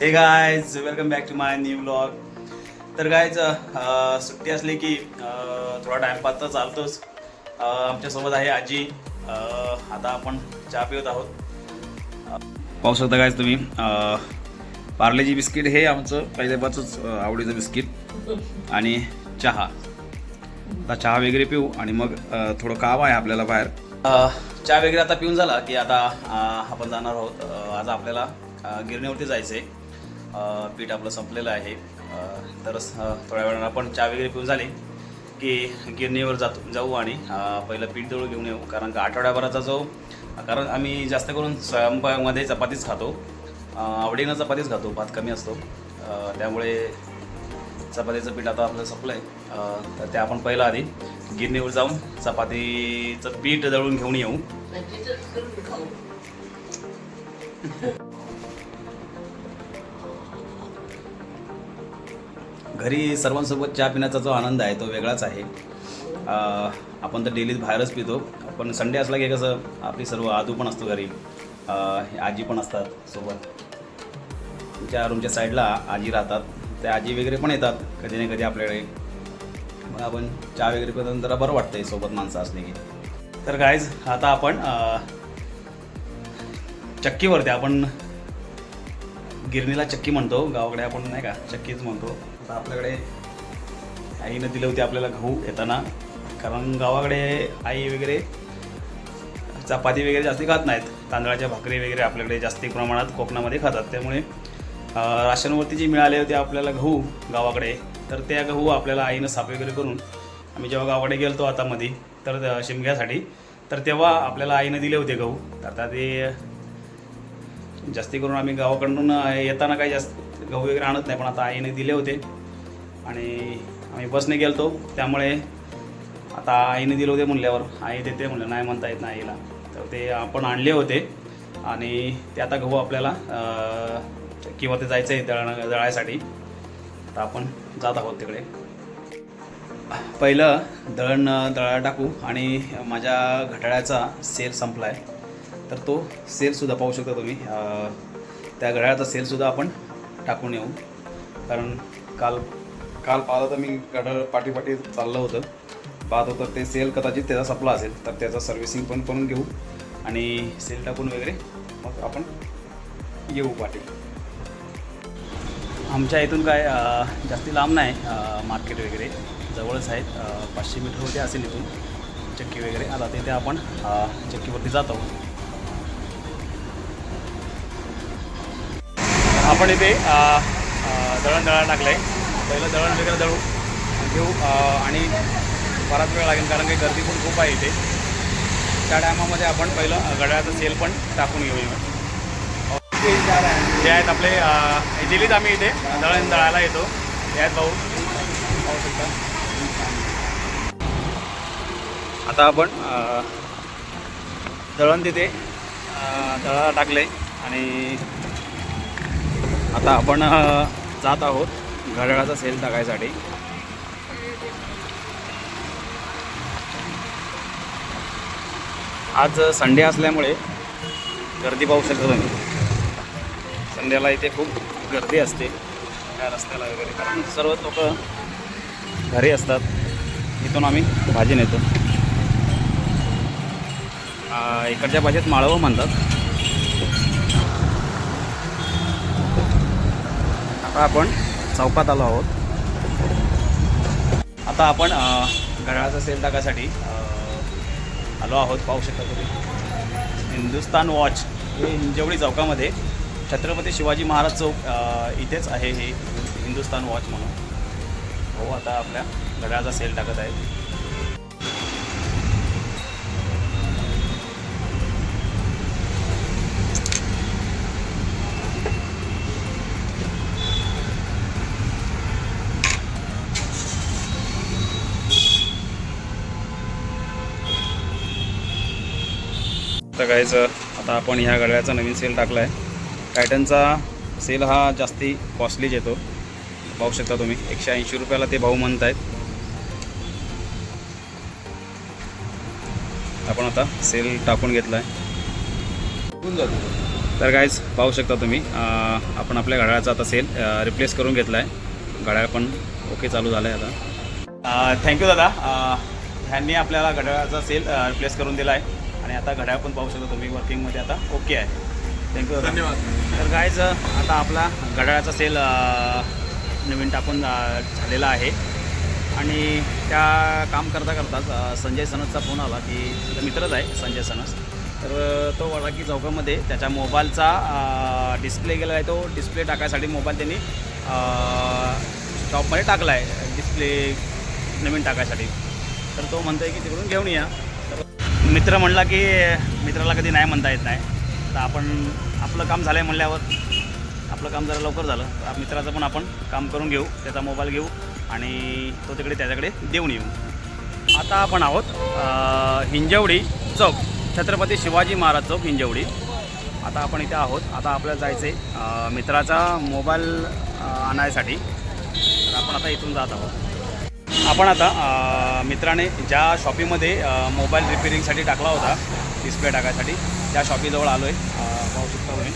Hey guys welcome back to my new blog तर guys सुट्टी असली की थोडा टाइमपास तर चालतोच. आमच्यासोबत आहे आजी. आता आपण चहा पिवत आहोत. पाहू शकता गायज तुम्ही पार्लेजी बिस्किट हे आमचं पहिल्यापासूनच आवडीचं बिस्किट. आणि चहा. आता चहा वगैरे पिऊ आणि मग थोडं काम आहे आपल्याला बाहेर. चहा वगैरे आता पिऊन झाला की आता आपण जाणार आहोत. आज आपल्याला गिरणीवरती जायचं आहे पीठ आपलं संपलेलं आहे. तर थोड्या वेळानं आपण चहा वगैरे पिऊन झाले की गिरणीवर जातो जाऊ आणि पहिलं पीठ दळून घेऊन येऊ. कारण का आठवड्याभराचा जो कारण आम्ही जास्त करून स्वयंपाकमध्ये चपातीच खातो. आवडीनं चपातीच खातो भात कमी असतो. त्यामुळे चपातीचं पीठ आता आपलं संपलं आहे तर ते आपण पहिलं आधी गिरणीवर जाऊन चपातीचं पीठ दळून घेऊन येऊ. घरी सर्वांसोबत चहा पिण्याचा जो आनंद आहे तो वेगळाच आहे. आपण तर डेलीच बाहेरच पितो. पण संडे असला की कसं आपली सर्व आदू पण असतो घरी. आजी पण असतात सोबत. तुमच्या रूमच्या साईडला आजी राहतात. त्या आजी वगैरे पण येतात कधी ना कधी आपल्याकडे. मग आपण चहा वगैरे पिताना जरा बरं वाटतंय सोबत माणसं असली की. तर गायज आता आपण चक्कीवरती आपण गिरणीला चक्की म्हणतो गावाकडे आपण नाही का चक्कीच म्हणतो. आता आपल्याकडे आईनं दिले होते आपल्याला गहू येताना. कारण गावाकडे आई वगैरे चपाती वगैरे जास्ती खात नाहीत. तांदळाच्या भाकरी वगैरे आपल्याकडे जास्ती प्रमाणात कोकणामध्ये खातात. त्यामुळे राशनवरती जे मिळाले होते आपल्याला गहू गावाकडे तर त्या गहू आपल्याला आईनं साफ वगैरे करून आम्ही जेव्हा गावाकडे गेलतो आता मध्ये तर शिमग्यासाठी तर तेव्हा आपल्याला आईनं दिले होते गहू. तर आता ते जास्ती करून आम्ही गावाकडून येताना काही जास्त गहू वगैरे आणत नाही पण आता आईने दिले होते. आणि आम्ही बसने गेलतो त्यामुळे आता आईने दिले होते म्हणल्यावर आई देते म्हणलं नाही म्हणता येत नाही आईला. तर ते आपण आणले होते. आणि ते आता गहू आपल्याला किंवा ते जायचं आहे दळण दळायसाठी तर आपण जात आहोत तिकडे. पहिलं दळण दळा टाकू आणि माझ्या घड्याळाचा सेल संपला आहे तर तो सेलसुद्धा पाहू शकता तुम्ही. त्या घड्याळाचा सेलसुद्धा आपण टाकून येऊ. कारण काल काल पाहिलं तर मी घड्याळ पाठीपाठी चाललं होतं. पाहत होतं ते सेल कदाचित त्याचा सपला असेल तर त्याचं सर्व्हिसिंग पण करून घेऊ आणि सेल टाकून वगैरे मग आपण येऊ पाठी. आमच्या इथून काय जास्त जास्ती लांब नाही मार्केट वगैरे. जवळच आहेत पाचशे पाचशे मीटरवरती असेल इथून चक्की वगैरे. आता तिथे आपण चक्कीवरती जातो. आपण इथे दळण दळायला टाकलं आहे पहिलं दळण वगैरे दळू घेऊ आणि बराच वेळ लागेल कारण काही गर्दी पण खूप आहे इथे. त्या टायमामध्ये आपण पहिलं घड्याळाचं सेल पण टाकून घेऊया. जे आहेत आपले दिल्लीत आम्ही इथे दळण दळायला येतो. हे आहेत भाऊ. पाहू शकता आता आपण दळण तिथे अ, दळायला टाकले आणि आता आपण जात आहोत घड्याळाचा सेल टाकायसाठी. आज संडे असल्यामुळे गर्दी पाहू शकतो तुम्ही. संध्याला इथे खूप गर्दी असते. त्या रस्त्याला वगैरे. कारण सर्व लोक घरी असतात. इथून आम्ही भाजी नेतो. इकडच्या भाजीत माळवं म्हणतात. आता आपण चौकात आलो आहोत. आता आपण घड्याळाचा सेल टाकासाठी आलो आहोत. पाहू शकता तुम्ही. हिंदुस्तान वॉच हे हिंजवडी चौकामध्ये छत्रपती शिवाजी महाराज चौक इथेच आहे हे हिंदुस्तान वॉच म्हणून. हो आता आपल्या घड्याळाचा सेल टाकत आहे तर काहीच आता आपण ह्या घड्याळाचा नवीन सेल टाकला आहे टायटनचा सेल हा जास्ती कॉस्टलीच येतो. पाहू शकता तुम्ही एकशे ऐंशी रुपयाला ते भाऊ म्हणत आहेत आपण आता सेल टाकून घेतला आहे तर काहीच पाहू शकता तुम्ही आपण आपल्या घड्याळाचा आता सेल रिप्लेस करून घेतला आहे घड्याळ पण ओके चालू झालं आहे आता थँक्यू दादा. ह्यांनी आपल्याला घड्याळाचा सेल रिप्लेस करून दिला आहे आणि आता घड्याळ पण पाहू शकता तुम्ही वर्किंगमध्ये आता ओके आहे. थँक्यू धन्यवाद. तर काहीच आता आपला घड्याळाचा सेल नवीन टाकून झालेला आहे. आणि त्या काम करता करताच संजय सनसचा फोन आला की तुझा मित्रच आहे संजय सनस तर तो वाला की चौकामध्ये त्याच्या मोबाईलचा डिस्प्ले गेला आहे तो. डिस्प्ले टाकायसाठी मोबाईल त्यांनी शॉपमध्ये टाकला आहे डिस्प्ले नवीन टाकायसाठी. तर तो म्हणतो आहे की तिकडून घेऊन या. तर मित्र म्हणला की मित्राला कधी नाही म्हणता येत नाही. तर आपण आपलं काम झालं आहे म्हणल्यावर आपलं काम जरा लवकर झालं. तर मित्राचं पण आपण काम करून घेऊ त्याचा मोबाईल घेऊ आणि तो तिकडे त्याच्याकडे देऊन येऊ. आता आपण आहोत हिंजवडी चौक छत्रपती शिवाजी महाराज चौक हिंजवडी. आता आपण इथे आहोत. आता आपल्याला जायचं आहे मित्राचा मोबाईल आणायसाठी. तर आपण आता इथून जात आहोत. आपण आता मित्राने ज्या शॉपीमध्ये मोबाईल रिपेरिंगसाठी टाकला होता डिस्प्ले टाकायसाठी त्या शॉपीजवळ आलो आहे पाहू शकता तुम्ही.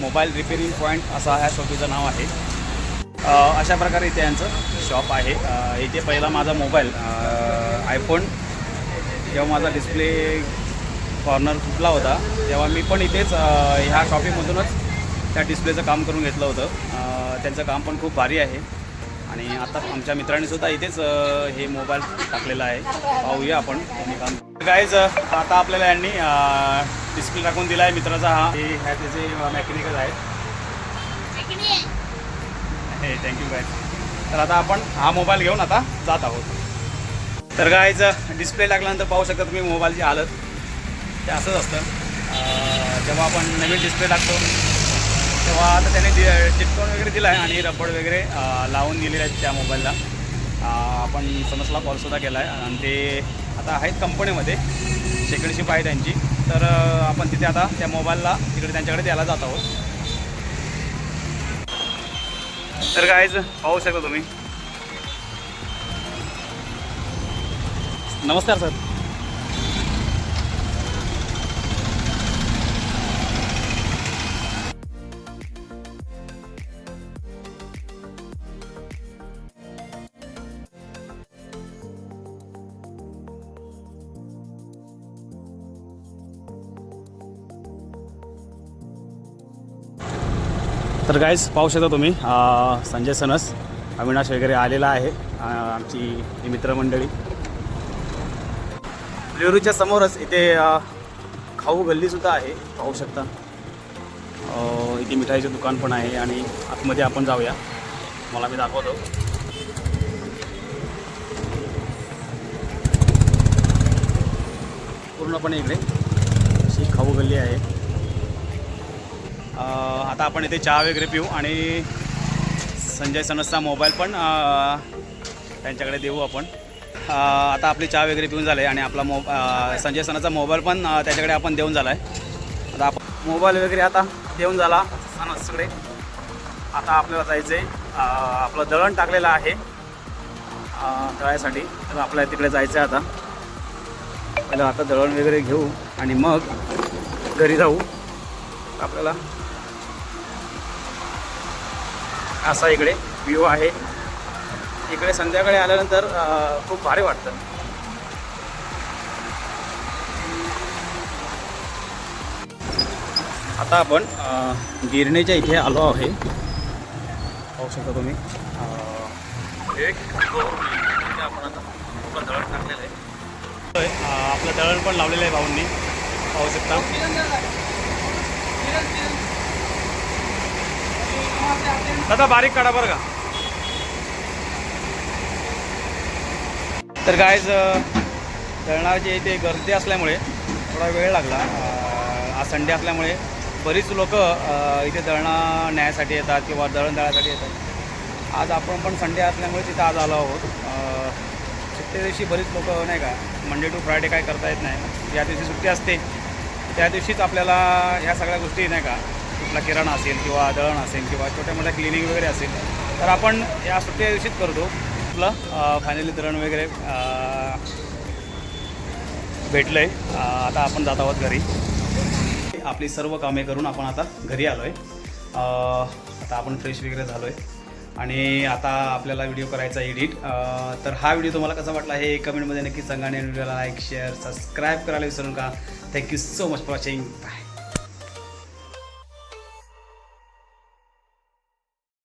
मोबाईल रिपेरिंग पॉईंट असा ह्या शॉपीचं नाव आहे. अशा प्रकारे इथे यांचं शॉप आहे. इथे पहिला माझा मोबाईल आयफोन जेव्हा माझा डिस्प्ले कॉर्नर फुटला होता तेव्हा मी पण इथेच ह्या शॉपीमधूनच त्या डिस्प्लेचं काम करून घेतलं होतं. त्यांचं काम पण खूप भारी आहे. आणि आता आमच्या मित्रांनी सुद्धा इथेच हे मोबाईल टाकलेला आहे. पाहूया आपण. त्यांनी गाईज आता आपल्याला यांनी डिस्प्ले टाकून दिला आहे मित्राचा हा. हे ह्या त्याचे मॅकॅनिकल आहेत. हे थँक्यू गाईज तर आता आपण हा मोबाईल घेऊन आता जात आहोत. तर गाईज डिस्प्ले टाकल्यानंतर पाहू शकता तुम्ही मोबाईलची हालत. ते असंच असतं. जेव्हा आपण नवीन डिस्प्ले टाकतो तेव्हा आता त्याने दि चिटकवून वगैरे दिला आहे आणि रबड वगैरे लावून दिलेले आहेत त्या मोबाईलला. आपण समजला कॉलसुद्धा केला आहे. आणि ते आता आहेत कंपनीमध्ये. शेकडशिप आहे त्यांची. तर आपण तिथे आता त्या मोबाईलला तिकडे त्यांच्याकडे द्यायला जात आहोत. तर कायच पाहू शकता तुम्ही. नमस्कार सर. तर गाईज पाहू शकता तुम्ही संजय सनस अविनाश वगैरे आलेला आहे आमची ही मित्रमंडळी. लेरूच्या समोरच इथे खाऊ गल्लीसुद्धा आहे पाहू शकता. इथे मिठाईचं दुकान पण आहे आणि आतमध्ये आपण जाऊया. मला मी दाखवतो. पूर्णपणे इकडे अशी खाऊ गल्ली आहे. आता आपण इथे चहा वगैरे पिऊ आणि संजय सनसचा मोबाईल पण त्यांच्याकडे देऊ आपण. आता आपली चहा वगैरे पिऊन झाले आणि आपला मो संजय सनसचा मोबाईल पण त्याच्याकडे आपण देऊन झाला आहे आता आपण मोबाईल वगैरे आता देऊन झाला सनसकडे. आता आपल्याला जायचं आहे आपलं दळण टाकलेलं आहे. अ, दळायसाठी. तर आपल्याला तिकडे जायचं आहे आता. पहिलं आता दळण वगैरे घेऊ आणि मग घरी जाऊ. आपल्याला असा इकडे व्ह्यू आहे. इकडे संध्याकाळी आल्यानंतर खूप भारी वाटतं. आता आपण गिरणीच्या इथे आलो आहे. पाहू शकता तुम्ही. एक आपण आता दळण टाकलेलं आहे. होय, आपलं दळण पण लावलेलं आहे भाऊंनी. पाहू शकता. दादा बारीक काढा बरं का. तर काय दळणाची इथे गर्दी असल्यामुळे थोडा वेळ लागला. आज संडे असल्यामुळे बरीच लोक इथे दळणं न्यायसाठी येतात किंवा दळण दळायसाठी येतात. आज आपण पण संडे असल्यामुळे तिथं आज आलो आहोत. अं, सुट्टी दिवशी बरीच लोक नाही का मंडे टू फ्रायडे काय करता येत नाही. या दिवशी सुट्टी असते त्या दिवशीच आपल्याला ह्या सगळ्या गोष्टी नाही का कुठला किराणा असेल किंवा दळण असेल किंवा छोट्या मोठ्या क्लिनिंग वगैरे असेल तर आपण या सुट्ट्या दिवशीच करतो. आपलं फायनली दळण वगैरे भेटलं आहे आता आपण जात आहोत घरी. आपली सर्व कामे करून आपण आता घरी आलो आहे आता आपण फ्रेश वगैरे झालो आहे आणि आता आपल्याला व्हिडिओ करायचा एडिट तर हा व्हिडिओ तुम्हाला कसा वाटला हे कमेंटमध्ये नक्की सांगा आणि व्हिडिओला लाईक शेअर सबस्क्राईब करायला विसरू नका. Thank you so much for watching bye